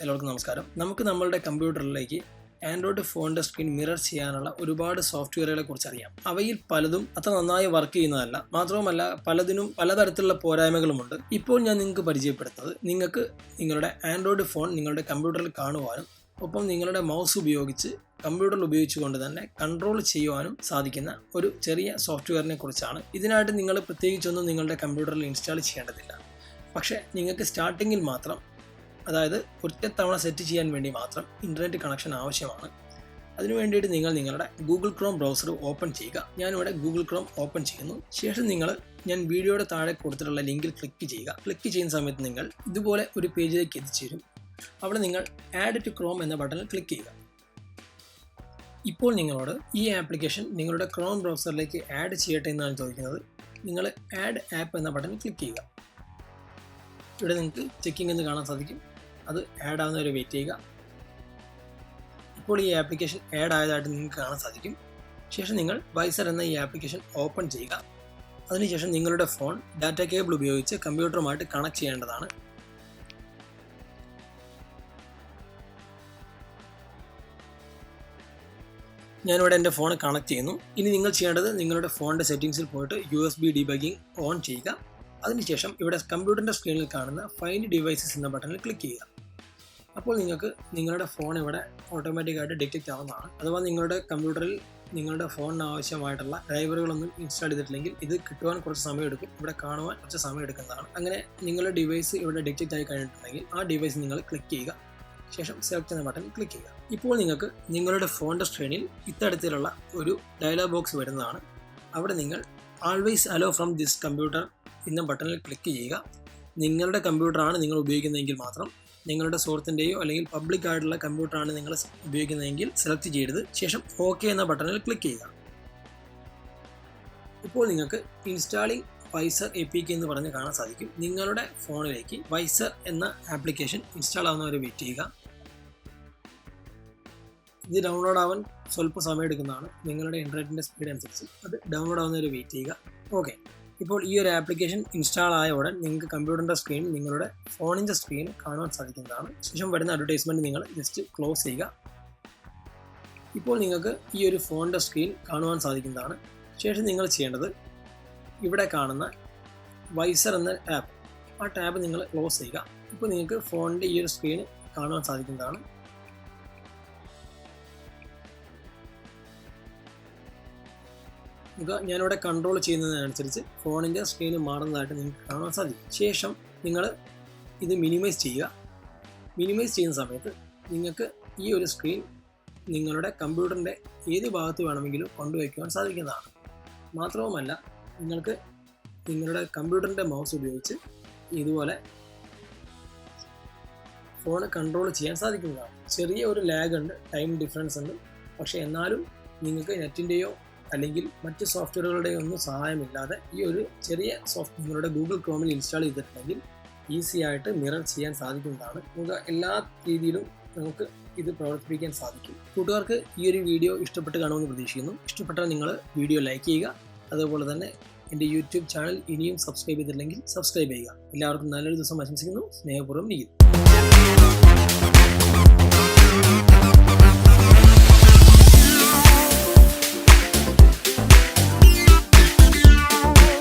എല്ലാവർക്കും നമസ്കാരം. നമുക്ക് നമ്മളുടെ കമ്പ്യൂട്ടറിലേക്ക് ആൻഡ്രോയിഡ് ഫോണിന്റെ സ്ക്രീൻ മിറർ ചെയ്യാനുള്ള ഒരുപാട് സോഫ്റ്റ്വെയറുകളെ കുറിച്ച് അറിയാം. അവയിൽ പലതും അത്ര നന്നായി വർക്ക് ചെയ്യുന്നതല്ല. മാത്രവുമല്ല പലതിനും പലതരത്തിലുള്ള പോരായ്മകളുമുണ്ട് ഇപ്പോൾ ഞാൻ നിങ്ങൾക്ക് പരിചയപ്പെടുത്തുന്നത് നിങ്ങൾക്ക് നിങ്ങളുടെ ആൻഡ്രോയിഡ് ഫോൺ നിങ്ങളുടെ കമ്പ്യൂട്ടറിൽ കാണുവാനും ഒപ്പം നിങ്ങളുടെ മൗസ് ഉപയോഗിച്ച് കമ്പ്യൂട്ടറിൽ ഉപയോഗിച്ചുകൊണ്ട് തന്നെ കൺട്രോൾ ചെയ്യുവാനും സാധിക്കുന്ന ഒരു ചെറിയ സോഫ്റ്റ്വെയറിനെ കുറിച്ചാണ്. ഇതിനായിട്ട് നിങ്ങൾ പ്രത്യേകിച്ചൊന്നും നിങ്ങളുടെ കമ്പ്യൂട്ടറിൽ ഇൻസ്റ്റാൾ ചെയ്യേണ്ടതില്ല. പക്ഷേ നിങ്ങൾക്ക് സ്റ്റാർട്ടിങ്ങിൽ മാത്രം അതായത് ഒറ്റത്തവണ സെറ്റ് ചെയ്യാൻ വേണ്ടി മാത്രം ഇന്റർനെറ്റ് കണക്ഷൻ ആവശ്യമാണ്. അതിനു വേണ്ടിയിട്ട് നിങ്ങൾ നിങ്ങളുടെ ഗൂഗിൾ ക്രോം ബ്രൗസർ ഓപ്പൺ ചെയ്യുക. ഞാനിവിടെ ഗൂഗിൾ ക്രോം ഓപ്പൺ ചെയ്യുന്നു. ശേഷം നിങ്ങൾ ഞാൻ വീഡിയോയുടെ താഴെ കൊടുത്തിട്ടുള്ള ലിങ്കിൽ ക്ലിക്ക് ചെയ്യുക. ക്ലിക്ക് ചെയ്യുന്ന സമയത്ത് നിങ്ങൾ ഇതുപോലെ ഒരു പേജിലേക്ക് എത്തിച്ചേരും. അവിടെ നിങ്ങൾ ആഡ് ടു ക്രോം എന്ന ബട്ടണിൽ ക്ലിക്ക് ചെയ്യുക. ഇപ്പോൾ നിങ്ങളോട് ഈ ആപ്ലിക്കേഷൻ നിങ്ങളുടെ ക്രോം ബ്രൗസറിലേക്ക് ആഡ് ചെയ്യട്ടെ എന്നാണ് ചോദിക്കുന്നത്. നിങ്ങൾ ആഡ് ആപ്പ് എന്ന ബട്ടൺ ക്ലിക്ക് ചെയ്യുക. ഇവിടെ നിങ്ങൾക്ക് ചെക്കിംഗ് എന്ന് കാണാൻ സാധിക്കും. അത് ആഡ് ആവുന്നവരെ വെയിറ്റ് ചെയ്യുക. ഇപ്പോൾ ഈ ആപ്ലിക്കേഷൻ ആഡ് ആയതായിട്ട് നിങ്ങൾക്ക് കാണാൻ സാധിക്കും. ശേഷം നിങ്ങൾ വൈസർ എന്ന ഈ ആപ്ലിക്കേഷൻ ഓപ്പൺ ചെയ്യുക. അതിനുശേഷം നിങ്ങളുടെ ഫോൺ ഡാറ്റ കേബിൾ ഉപയോഗിച്ച് കമ്പ്യൂട്ടറുമായിട്ട് കണക്ട് ചെയ്യേണ്ടതാണ്. ഞാനിവിടെ എന്റെ ഫോൺ കണക്ട് ചെയ്യുന്നു. ഇനി നിങ്ങൾ ചെയ്യേണ്ടത് നിങ്ങളുടെ ഫോണിന്റെ സെറ്റിംഗ്സിൽ പോയിട്ട് U S B debugging on ചെയ്യുക. അതിനുശേഷം ഇവിടെ കമ്പ്യൂട്ടറിന്റെ സ്ക്രീനിൽ കാണുന്ന ഫൈൻഡ് ഡിവൈസസ് എന്ന ബട്ടണിൽ ക്ലിക്ക് ചെയ്യുക. അപ്പോൾ നിങ്ങൾക്ക് നിങ്ങളുടെ ഫോൺ ഇവിടെ ഓട്ടോമാറ്റിക്കായിട്ട് ഡിറ്റക്റ്റ് ആവുന്നതാണ്. അഥവാ നിങ്ങളുടെ കമ്പ്യൂട്ടറിൽ നിങ്ങളുടെ ഫോണിന് ആവശ്യമായിട്ടുള്ള ഡ്രൈവറുകളൊന്നും ഇൻസ്റ്റാൾ ചെയ്തിട്ടില്ലെങ്കിൽ ഇത് കിട്ടുവാൻ കുറച്ച് സമയം എടുക്കും. ഇവിടെ കാണുവാൻ കുറച്ച് സമയം എടുക്കുന്നതാണ്. അങ്ങനെ നിങ്ങളുടെ ഡിവൈസ് ഇവിടെ ഡിറ്റക്റ്റ് ആയി കഴിഞ്ഞിട്ടുണ്ടെങ്കിൽ ആ ഡിവൈസ് നിങ്ങൾ ക്ലിക്ക് ചെയ്യുക. ശേഷം സെലക്ട് എന്ന ബട്ടൺ ക്ലിക്ക് ചെയ്യുക. ഇപ്പോൾ നിങ്ങൾക്ക് നിങ്ങളുടെ ഫോണിന്റെ സ്ക്രീനിൽ ഇത്തരത്തിലുള്ള ഒരു ഡയലോഗ് ബോക്സ് വരുന്നതാണ്. അവിടെ നിങ്ങൾ always allow from this computer എന്ന ബട്ടണിൽ ക്ലിക്ക് ചെയ്യുക. നിങ്ങളുടെ കമ്പ്യൂട്ടറാണ് നിങ്ങൾ ഉപയോഗിക്കുന്നതെങ്കിൽ മാത്രം നിങ്ങളുടെ സുഹൃത്തിന്റെയോ അല്ലെങ്കിൽ പബ്ലിക് ആയിട്ടുള്ള കമ്പ്യൂട്ടറാണ് നിങ്ങൾ ഉപയോഗിക്കുന്നതെങ്കിൽ സെലക്ട് ചെയ്യരുത് ശേഷം ഓക്കെ എന്ന ബട്ടണിൽ ക്ലിക്ക് ചെയ്യുക. ഇപ്പോൾ നിങ്ങൾക്ക് installing Vysor A P K എന്ന് പറഞ്ഞ് കാണാൻ സാധിക്കും. നിങ്ങളുടെ ഫോണിലേക്ക് വൈസർ എന്ന ആപ്ലിക്കേഷൻ ഇൻസ്റ്റാൾ ആവുന്നവരെ വെയിറ്റ് ചെയ്യുക. ഇത് ഡൗൺലോഡ് ആവാൻ സ്വല്പം സമയം എടുക്കുന്നതാണ് നിങ്ങളുടെ ഇന്റർനെറ്റിന്റെ സ്പീഡ് അനുസരിച്ച് അത് ഡൗൺലോഡ് ആവുന്നവരെ വെയിറ്റ് ചെയ്യുക. ഓക്കെ ഇപ്പോൾ ഈ ഒരു ആപ്ലിക്കേഷൻ ഇൻസ്റ്റാൾ ആയ ഉടൻ നിങ്ങൾക്ക് കമ്പ്യൂട്ടറിന്റെ സ്ക്രീൻ നിങ്ങളുടെ ഫോണിന്റെ സ്ക്രീൻ കാണാൻ സാധിക്കുന്നതാണ്. ശേഷം വരുന്ന അഡ്വർടൈസ്മെന്റ് നിങ്ങൾ ജസ്റ്റ് ക്ലോസ് ചെയ്യുക. ഇപ്പോൾ നിങ്ങൾക്ക് ഈ ഒരു ഫോണിന്റെ സ്ക്രീൻ കാണുവാൻ സാധിക്കുന്നതാണ്. ശേഷം നിങ്ങൾ ചെയ്യേണ്ടത് ഇവിടെ കാണുന്ന വൈസർ എന്ന ആപ്പ് ആ ടാബ് നിങ്ങൾ ക്ലോസ് ചെയ്യുക. ഇപ്പോൾ നിങ്ങൾക്ക് ഫോണിന്റെ ഈ ഒരു സ്ക്രീൻ കാണുവാൻ സാധിക്കുന്നതാണ്. ഇത് ഞാനിവിടെ കൺട്രോൾ ചെയ്യുന്നതിനനുസരിച്ച് ഫോണിന്റെ സ്ക്രീന് മാറുന്നതായിട്ട് നിങ്ങൾക്ക് കാണാൻ സാധിക്കും. ശേഷം നിങ്ങൾ ഇത് മിനിമൈസ് ചെയ്യുക. മിനിമൈസ് ചെയ്യുന്ന സമയത്ത് നിങ്ങൾക്ക് ഈ ഒരു സ്ക്രീൻ നിങ്ങളുടെ കമ്പ്യൂട്ടറിന്റെ ഏത് ഭാഗത്ത് വേണമെങ്കിലും കൊണ്ടുവയ്ക്കുവാൻ സാധിക്കുന്നതാണ്. മാത്രവുമല്ല നിങ്ങൾക്ക് നിങ്ങളുടെ കമ്പ്യൂട്ടറിന്റെ മൗസ് ഉപയോഗിച്ച് ഇതുപോലെ ഫോൺ കൺട്രോൾ ചെയ്യാൻ സാധിക്കുന്നതാണ്. ചെറിയ ഒരു ലാഗ് ഉണ്ട് ടൈം ഡിഫറൻസ് ഉണ്ട്. പക്ഷേ എന്നാലും നിങ്ങൾക്ക് നെറ്റിന്റെയോ അല്ലെങ്കിൽ മറ്റ് സോഫ്റ്റ്വെയറുകളുടെ ഒന്നും സഹായമില്ലാതെ ഈ ഒരു ചെറിയ സോഫ്റ്റ്വെയറുടെ ഗൂഗിൾ ക്രോമിൽ ഇൻസ്റ്റാൾ ചെയ്തിട്ടുണ്ടെങ്കിൽ ഈസി ആയിട്ട് മിറർ ചെയ്യാൻ സാധിക്കുന്നതാണ്. നമുക്ക് എല്ലാ രീതിയിലും നമുക്ക് ഇത് പ്രവർത്തിപ്പിക്കാൻ സാധിക്കും. കൂട്ടുകാർക്ക് ഈ ഒരു വീഡിയോ ഇഷ്ടപ്പെട്ട് കാണുമെന്ന് പ്രതീക്ഷിക്കുന്നു. ഇഷ്ടപ്പെട്ടാൽ നിങ്ങൾ വീഡിയോ ലൈക്ക് ചെയ്യുക. അതുപോലെ തന്നെ എന്റെ യൂട്യൂബ് ചാനൽ ഇനിയും സബ്സ്ക്രൈബ് ചെയ്തിട്ടില്ലെങ്കിൽ സബ്സ്ക്രൈബ് ചെയ്യുക. എല്ലാവർക്കും നല്ലൊരു ദിവസം ആശംസിക്കുന്നു. സ്നേഹപൂർവം നീക്കും